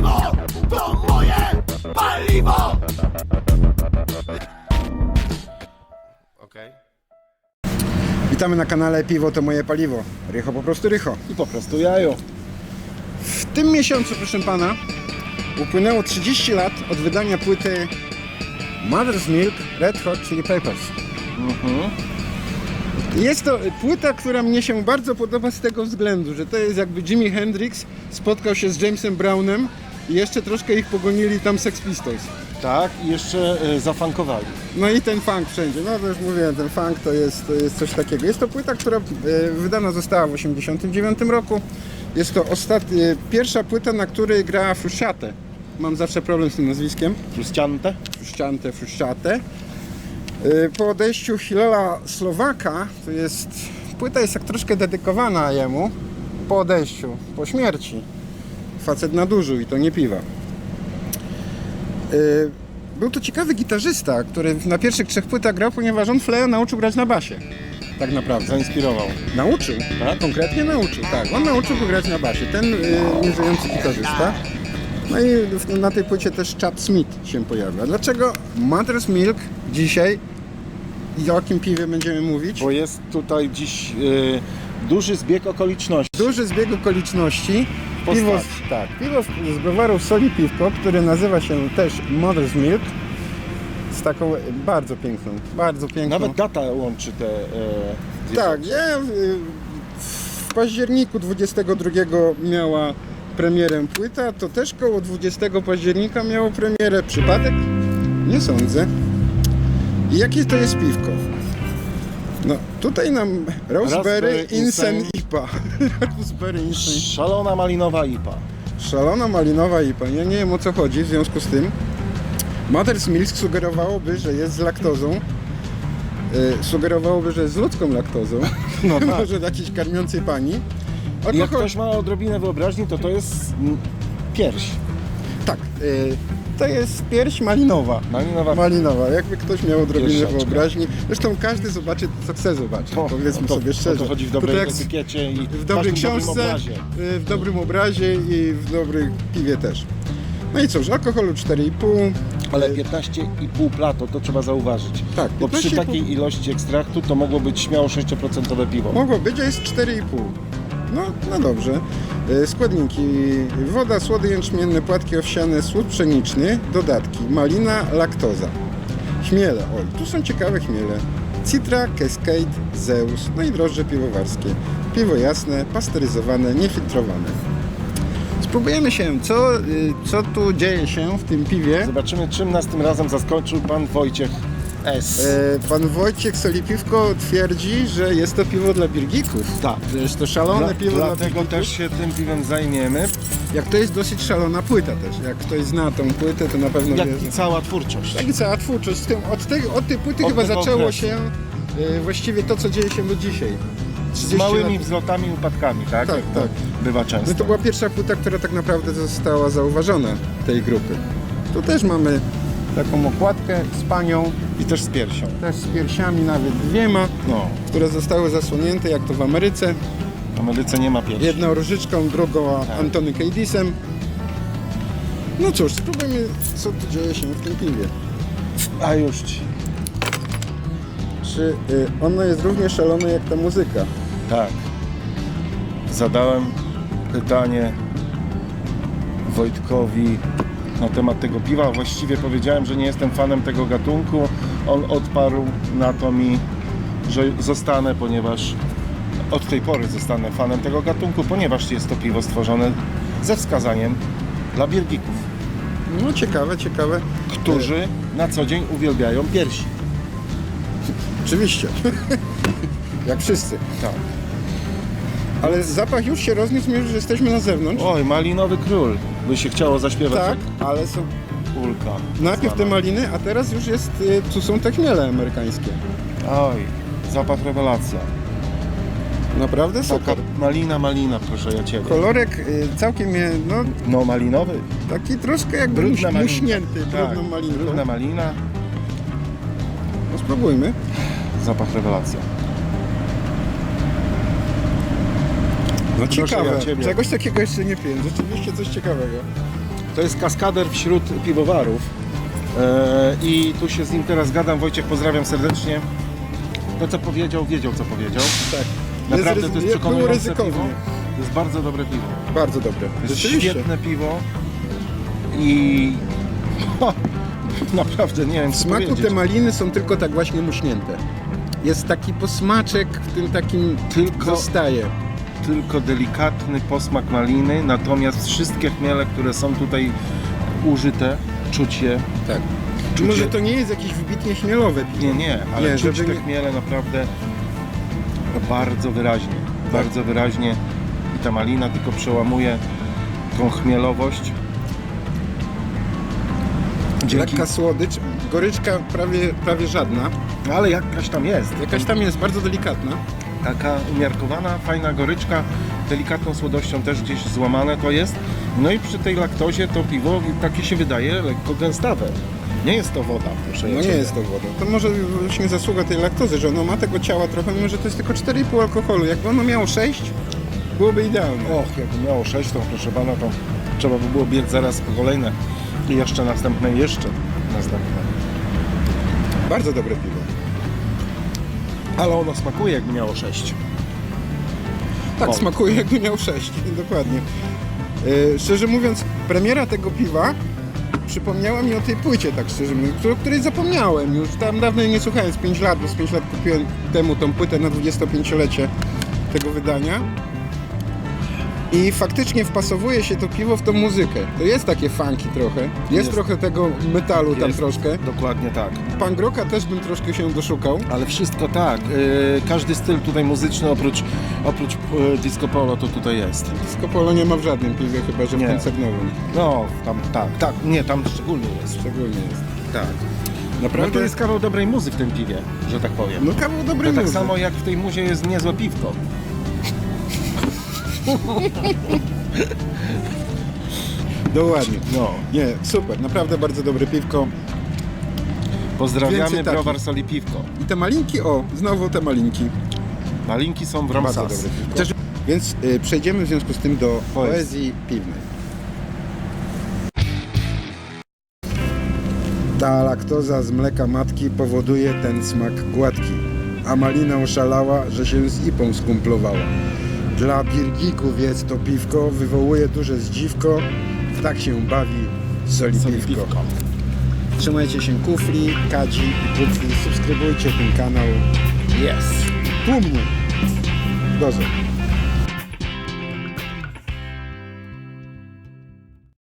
piwo to moje paliwo! Okej. Witamy na kanale Piwo to moje paliwo. Rycho po prostu rycho. I po prostu jajo. W tym miesiącu, proszę pana, upłynęło 30 lat od wydania płyty Mother's Milk Red Hot Chili Peppers. Jest to płyta, która mnie się bardzo podoba z tego względu, że to jest jakby Jimi Hendrix spotkał się z Jamesem Brownem i jeszcze troszkę ich pogonili tam Sex Pistols. Tak, i jeszcze e, zafankowali. No i ten funk wszędzie. No to już mówiłem, ten funk to jest, to jest coś takiego. Jest to płyta, która e, wydana została w 1989 roku. Jest to ostatni, pierwsza płyta, na której gra Frusciante. Mam zawsze problem z tym nazwiskiem. Frustiante. Frusciante, Frusciate. E, Po odejściu Hilela Słowaka, to jest, płyta jest tak troszkę dedykowana jemu, po odejściu, po śmierci. Facet nadużył i to nie piwa. E, Był to ciekawy gitarzysta, który na pierwszych trzech płytach grał, ponieważ on Flea nauczył grać na basie. Tak naprawdę. Zainspirował. Nauczył, Tak? konkretnie nauczył, tak. On nauczył go grać na basie, ten y, nieżyjący gitarzysta. No i na tej płycie też Chad Smith się pojawia. Dlaczego Mother's Milk dzisiaj i o jakim piwie będziemy mówić? Bo jest tutaj dziś e, duży zbieg okoliczności. Duży zbieg okoliczności. Piwo, z- tak, piwo z- z browaru Soli Piwko, które nazywa się też Mother's Milk. Z taką bardzo piękną, bardzo piękną. Nawet data łączy te e, dwie Tak, rzeczy. ja w, w październiku 22 miała premierę płyta, to też koło 20 października miało premierę. Przypadek? Nie sądzę. I jakie to jest piwko? No, tutaj nam Raspberry Raspberry Insen Insane. IPA. Raspberry Insen. Szalona malinowa IPA. Szalona malinowa IPA. Ja nie wiem o co chodzi w związku z tym. Mother's Milk sugerowałoby, że jest z laktozą. E, sugerowałoby, że jest z ludzką laktozą. No tak. Może jakiejś karmiącej pani. Jak ktoś ma odrobinę wyobraźni, to to jest mm, pierś. Tak, e, to jest pierś malinowa. Malinowa Malinowa, jakby ktoś miał odrobinę wyobraźni. Zresztą każdy zobaczy, co chce zobaczyć. O, Powiedzmy o to, sobie szczerze. O to chodzi w To dobrej tak etykiecie i w dobrej książce, dobrym obrazie. y, w dobrym obrazie i w dobrym piwie też. No i cóż, alkoholu 4,5. Ale y, 15,5 plato, to trzeba zauważyć. Tak, Bo przy 15,5. takiej ilości ekstraktu to mogło być śmiało 6% piwo. Mogło być, a jest 4,5. No, no dobrze. E, Składniki. Woda, słody jęczmienne, płatki owsiane, słód pszeniczny, dodatki. Malina, laktoza. Chmiele. O, tu są ciekawe chmiele. Citra, Cascade, Zeus, no i drożdże piwowarskie. Piwo jasne, pasteryzowane, niefiltrowane. Spróbujemy się, co, y, co tu dzieje się w tym piwie. Zobaczymy, czym nas tym razem zaskoczył pan Wojciech S. E, Pan Wojciech Solipiwko twierdzi, że jest to piwo dla birgików. Tak. Że jest to szalone Dla, piwo dla dlatego birgików. też się tym piwem zajmiemy, Jak to jest dosyć szalona płyta też. Jak ktoś zna tą płytę, to na pewno jak wie. i że- cała twórczość. Tak i cała twórczość. Z tym, od, tej, od tej płyty Od chyba tego zaczęło okresu. się e, właściwie to, co dzieje się do dzisiaj. Z 30 małymi lat. wzlotami i upadkami, tak? Tak, Jak to tak. Bywa No często. to była pierwsza płyta, która tak naprawdę została zauważona tej grupy. Tu też mamy taką okładkę z panią, I też z piersią. też z piersiami nawet dwiema, No, które zostały zasłonięte, jak to w Ameryce. w Ameryce nie ma piersi. Jedną różyczką, drugą Tak. Antony Cadisem. No cóż, spróbujmy, co tu dzieje się w tym piwie. A już ci. Czy y, ono jest równie szalone jak ta muzyka? Tak. Zadałem pytanie Wojtkowi na temat tego piwa. Właściwie powiedziałem, że nie jestem fanem tego gatunku. On odparł na to mi, że zostanę, ponieważ od tej pory zostanę fanem tego gatunku, ponieważ jest to piwo stworzone ze wskazaniem dla biergików, No ciekawe, ciekawe. którzy na co dzień uwielbiają piersi. Oczywiście. jak wszyscy. Tak. Ale zapach już się rozniósł, mimo że jesteśmy na zewnątrz. Oj, malinowy król, by się chciało zaśpiewać. tak, ale są jak Ulka. najpierw te maliny, a teraz już jest, y, tu są te chmiele amerykańskie. Oj, zapach rewelacja. Naprawdę Taka super. malina, malina, proszę ja Ciebie. Kolorek y, całkiem, mnie, no No malinowy. taki troszkę jakby Brudna muś, malina. muśnięty, Tak, brudną malinką. brudna malina, No spróbujmy. zapach rewelacja. No ciekawe, ja czegoś takiego jeszcze nie piłem, rzeczywiście coś ciekawego. To jest kaskader wśród piwowarów. E, I tu się z nim teraz gadam. Wojciech, pozdrawiam serdecznie. To co powiedział, wiedział co powiedział. Tak. Naprawdę Jest to jest przekonujące piwo. To jest bardzo dobre piwo. Bardzo dobre. To jest świetne piwo i ha, naprawdę nie wiem W smaku powiedzieć. te maliny są tylko tak właśnie muśnięte. Jest taki posmaczek w tym takim Tylko- zostaje. Tylko delikatny posmak maliny, natomiast wszystkie chmiele, które są tutaj użyte, czuć je. Tak. Czucie- Może to nie jest jakieś wybitnie chmielowe piwo. Nie, nie, ale Nie, czuć żeby te nie- chmiele naprawdę bardzo wyraźnie. Bardzo wyraźnie i ta malina tylko przełamuje tą chmielowość. Dzięki, Lekka słodycz, goryczka prawie, prawie żadna. ale jakaś tam jest. Jakaś tam jest bardzo delikatna. Taka umiarkowana, fajna goryczka, delikatną słodością też gdzieś złamane to jest. No i przy tej laktozie to piwo takie się wydaje lekko gęstawe. Nie jest to woda, proszę No nie ciebie. jest to woda. To może właśnie zasługa tej laktozy, że ono ma tego ciała trochę, mimo że to jest tylko 4,5 alkoholu. Jakby ono miało 6, byłoby idealne. Och, jakby miało 6, to proszę pana, to trzeba by było biec zaraz po kolejne i jeszcze następne, jeszcze następne. Bardzo dobre piwo. Ale ono smakuje jakby miało 6. Tak, O. smakuje jakby miał 6, dokładnie. Yy, szczerze mówiąc, premiera tego piwa przypomniała mi o tej płycie, tak szczerze mówiąc, którą- której zapomniałem już. Tam dawno jej nie słuchałem, z 5 lat, bo z 5 lat kupiłem temu tą płytę na 25-lecie tego wydania. I faktycznie wpasowuje się to piwo w tą muzykę. To jest takie funky trochę. Jest, Jest. trochę tego metalu tam Jest. troszkę. Dokładnie tak. Punk rocka też bym troszkę się doszukał. Ale wszystko tak. Yy, każdy styl tutaj muzyczny oprócz, oprócz yy, disco polo to tutaj jest. Disco Polo nie ma w żadnym piwie, chyba że w Nie. koncernowym. No, tam tak, tak, nie, tam szczególnie jest. Szczególnie jest. Tak. Naprawdę No to jest kawał dobrej muzy w tym piwie, że tak powiem. No kawał dobry to tak muzyk. samo jak w tej muzie jest niezłe piwko. Dokładnie. No. Nie, super, naprawdę bardzo dobre piwko. Pozdrawiamy Więcej takich. browar Soli Piwko. I te malinki, o, znowu te malinki. Malinki są w Bardzo Ramsas. dobre piwko. Chociaż- Więc y, przejdziemy w związku z tym do Poezji. poezji piwnej. Ta laktoza z mleka matki powoduje ten smak gładki, a malina oszalała, że się z ipą skumplowała. Dla birgików jest to piwko, wywołuje duże zdziwko, tak się bawi soli, Soli piwko. Piwko. Trzymajcie się kufli, kadzi i pufli, subskrybujcie ten kanał. Jest. Tłumnie. Dozor.